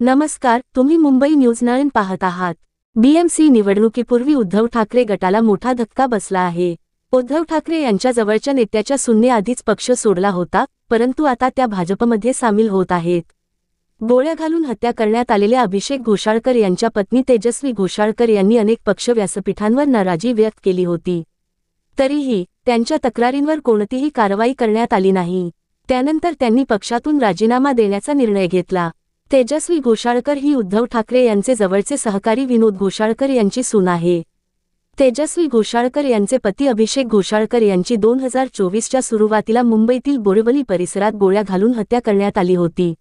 नमस्कार तुम्ही Mumbai news nine पाहत आहात. बीएमसी निवडणुकीपूर्वी उद्धव ठाकरे गटाला मोठा धक्का बसला आहे. उद्धव ठाकरे यांच्या जवळच्या नेत्याच्या सुन्ने आधीच पक्ष सोडला होता परंतु आता त्या भाजपमध्ये सामील होत आहेत. गोळ्या घालून हत्या करण्यात आलेल्या अभिषेक घोषाळकर यांच्या पत्नी तेजस्वी घोषाळकर यांनी अनेक पक्ष व्यासपीठांवर नाराजी व्यक्त केली होती. तरीही त्यांच्या तक्रारींवर कोणतीही कारवाई करण्यात आली नाही. त्यानंतर त्यांनी पक्षातून राजीनामा देण्याचा निर्णय घेतला. तेजस्वी घोषाळकर ही उद्धव ठाकरे यांचे जवळचे सहकारी विनोद घोषाळकर यांची सून आहे. तेजस्वी घोषाळकर यांचे पती अभिषेक घोषाळकर यांची दोन हजार चोवीसच्या सुरुवातीला मुंबईतील बोरिवली परिसरात गोळ्या घालून हत्या करण्यात आली होती.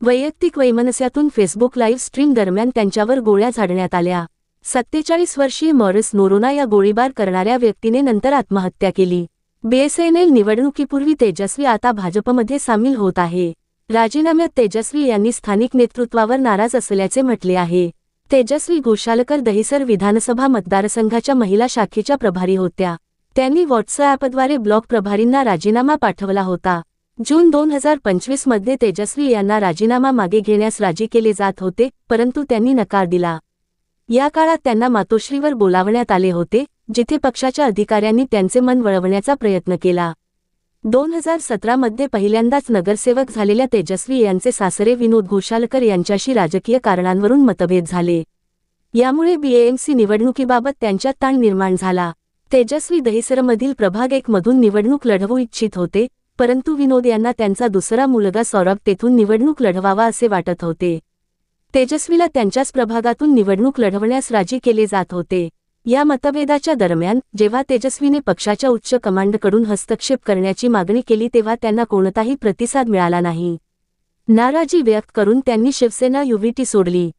वैयक्तिक वैमनस्यातून फेसबुक लाईव्ह स्ट्रीम दरम्यान त्यांच्यावर गोळ्या झाडण्यात आल्या. सत्तेचाळीस वर्षीय मॉरिस नोरोना या गोळीबार करणाऱ्या व्यक्तीने नंतर आत्महत्या केली. बीएसएनएल निवडणुकीपूर्वी तेजस्वी आता भाजपमध्ये सामील होत आहे. राजीनाम्यात तेजस्वी यांनी स्थानिक नेतृत्वावर नाराज असल्याचे म्हटले आहे. तेजस्वी घोषालकर दहिसर विधानसभा मतदारसंघाच्या महिला शाखेच्या प्रभारी होत्या. त्यांनी व्हॉट्सअॅपद्वारे ब्लॉक प्रभारींना राजीनामा पाठवला होता. जून दोन हजार पंचवीसमध्ये तेजस्वी यांना राजीनामा मागे घेण्यास राजी केले जात होते परंतु त्यांनी नकार दिला. या काळात त्यांना मातोश्रीवर बोलावण्यात आले होते जिथे पक्षाच्या अधिकाऱ्यांनी त्यांचे मन वळवण्याचा प्रयत्न केला. दोन हजार सतरामध्ये पहिल्यांदाच नगरसेवक झालेल्या तेजस्वी यांचे सासरे विनोद घोषालकर यांच्याशी राजकीय कारणांवरून मतभेद झाले. यामुळे बीएएमसी निवडणुकीबाबत त्यांच्यात ताण निर्माण झाला. तेजस्वी दहिसरमधील प्रभाग एकमधून निवडणूक लढवू इच्छित होते परंतु विनोद यांना त्यांचा दुसरा मुलगा सौरभ तेथून निवडणूक लढवावा असे वाटत होते. तेजस्वीला त्यांच्याच प्रभागातून निवडणूक लढवण्यास राजी केले जात होते. या मतभेदाच्या दरम्यान जेव्हा तेजस्वीने पक्षाच्या उच्च कमांडकडून हस्तक्षेप करण्याची मागणी केली तेव्हा त्यांना कोणताही प्रतिसाद मिळाला नाही. नाराजी व्यक्त करून त्यांनी शिवसेना युव्हीटी सोडली.